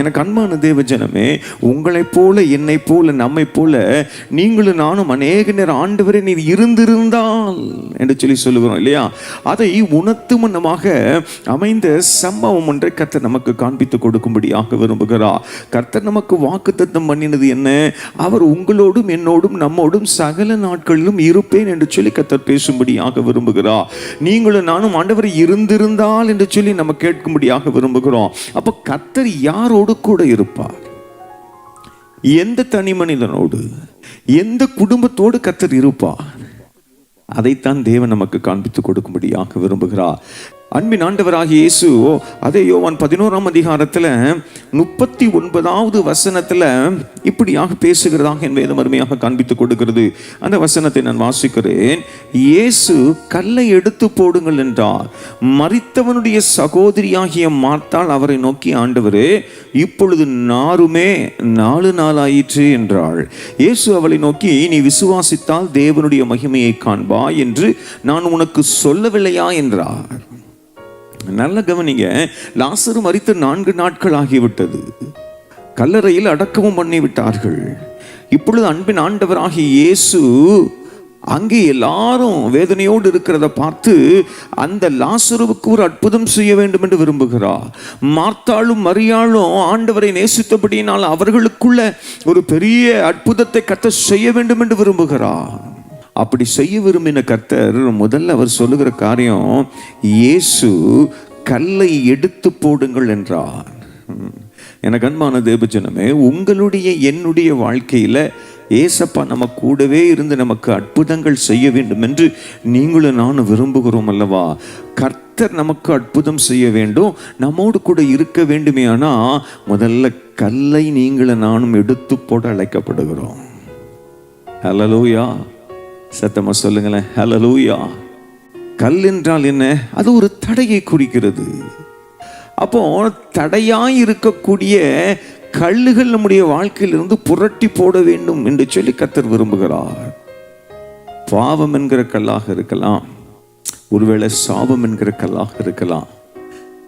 எனக்கு அன்பான தேவ ஜனமே உங்களைப் போல என்னைப் போல நம்மைப் போல நீங்களும் நானும் அநேக நேரம் ஆண்டவரே நீர் இருந்திருந்தால் என்று சொல்லி சொல்லுகிறோம் இல்லையா? அதை உணர்த்து மன்னமாக அமைந்த சம்பவம் ஒன்றை கர்த்தர் நமக்கு காண்பித்து கொடுக்கும்படியாக விரும்புகிறார். கர்த்தர் நமக்கு வாக்குத்தத்தம் பண்ணினது என்ன? அவர் உங்களோடும் என்னோடும் நம்மோடும் சகல நாட்களிலும் இருப்பேன் என்று சொல்லி கர்த்தர் பேசும்படியாக விரும்புகிறார். நீங்களும் நானும் ஆண்டவர் இருந்திருந்தால் என்று சொல்லி நம்ம கேட்கும்படியாக விரும்புகிறோம். அப்போ கர்த்தர் யாரோடு கூட இருப்பார். எந்த தனி மனிதனோடு எந்த குடும்பத்தோடு கத்தர் இருப்பார் அதைத்தான் தேவன் நமக்கு காண்பித்து கொடுக்கும்படியாக விரும்புகிறார். அன்பின் ஆண்டவராகிய இயேசு அதே யோவான் பதினோராம் அதிகாரத்தில் முப்பத்தி ஒன்பதாவது வசனத்தில் இப்படியாக பேசுகிறதாக என் வேதம் அருமையாக காண்பித்து கொடுக்கிறது. அந்த வசனத்தை நான் வாசிக்கிறேன். இயேசு கல்லை எடுத்து போடுங்கள் என்றார். மறித்தவனுடைய சகோதரியாகிய மார்த்தாள் அவரை நோக்கி ஆண்டவரே இப்பொழுது நாருமே நாலு நாளாயிற்று என்றாள். இயேசு அவளை நோக்கி நீ விசுவாசித்தால் தேவனுடைய மகிமையை காண்பா என்று நான் உனக்கு சொல்லவில்லையா என்றார். நல்ல கவனிங்க லாசரு மறித்து நான்கு நாட்கள் ஆகிவிட்டது. கல்லறையில் அடக்கமும் பண்ணிவிட்டார்கள். இப்பொழுது அன்பின் ஆண்டவராகிய இயேசு அங்கே எல்லாரும் வேதனையோடு இருக்கிறத பார்த்து அந்த லாசருவுக்கு ஒரு அற்புதம் செய்ய வேண்டும் என்று விரும்புகிறார். மார்த்தாளும் மரியாளும் ஆண்டவரை நேசித்தபடியினால் அவர்களுக்குள்ள ஒரு பெரிய அற்புதத்தை கத்த செய்ய வேண்டும் என்று விரும்புகிறார். அப்படி செய்ய விரும்பின கர்த்தர் முதல்ல அவர் சொல்லுகிற காரியம் இயேசு கல்லை எடுத்து போடுங்கள் என்றார். எனக்கு அன்பான தேவஜனமே உங்களுடைய என்னுடைய வாழ்க்கையில் ஏசப்பா நம்ம கூடவே இருந்து நமக்கு அற்புதங்கள் செய்ய வேண்டும் என்று நீங்களும் நானும் விரும்புகிறோம் அல்லவா? கர்த்தர் நமக்கு அற்புதம் செய்ய வேண்டும் நம்மோடு கூட இருக்க வேண்டுமே ஆனால் முதல்ல கல்லை நீங்களும் நானும் எடுத்து போட அழைக்கப்படுகிறோம். ஹலலூயா சத்தமா சொல்லுங்களேன். ஹலோ லூயா கல் என்றால் என்ன? அது ஒரு தடையை குறிக்கிறது. அப்போ தடையாய் இருக்கக்கூடிய கல்லுகள் நம்முடைய வாழ்க்கையிலிருந்து புரட்டி போட வேண்டும் என்று சொல்லி கத்தர் விரும்புகிறார். பாவம் என்கிற கல்லாக இருக்கலாம். ஒருவேளை சாபம் என்கிற கல்லாக இருக்கலாம்.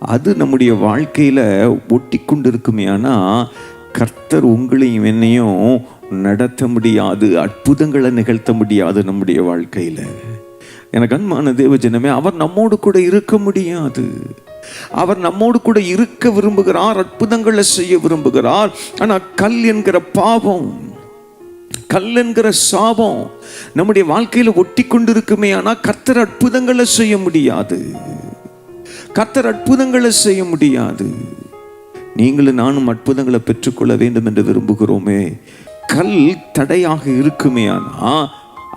அது நம்முடைய வாழ்க்கையில ஒட்டி கொண்டிருக்குமே ஆனால் கர்த்தர் உங்களையும் என்னையும் நடத்த முடியாது அற்புதங்களை நிகழ்த்த முடியாது நம்முடைய வாழ்க்கையில. எனக்கு அன்பான தேவஜனமே அவர் நம்மோடு கூட இருக்க முடியாது. அவர் நம்மோடு கூட இருக்க விரும்புகிறார் அற்புதங்களை செய்ய விரும்புகிறார். ஆனா கல் என்கிற பாவம் கல் என்கிற சாபம் நம்முடைய வாழ்க்கையில ஒட்டி கொண்டிருக்குமே ஆனா கர்த்தர் அற்புதங்களை செய்ய முடியாது. கர்த்தர் அற்புதங்களை செய்ய முடியாது. நீங்களும் நானும் அற்புதங்களை பெற்றுக்கொள்ள வேண்டும் என்று விரும்புகிறோமே. கல் தடையாக இருக்குமே ஆனால்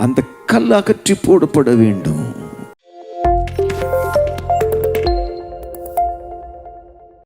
அந்த கல் அகற்றி போடப்பட வேண்டும்.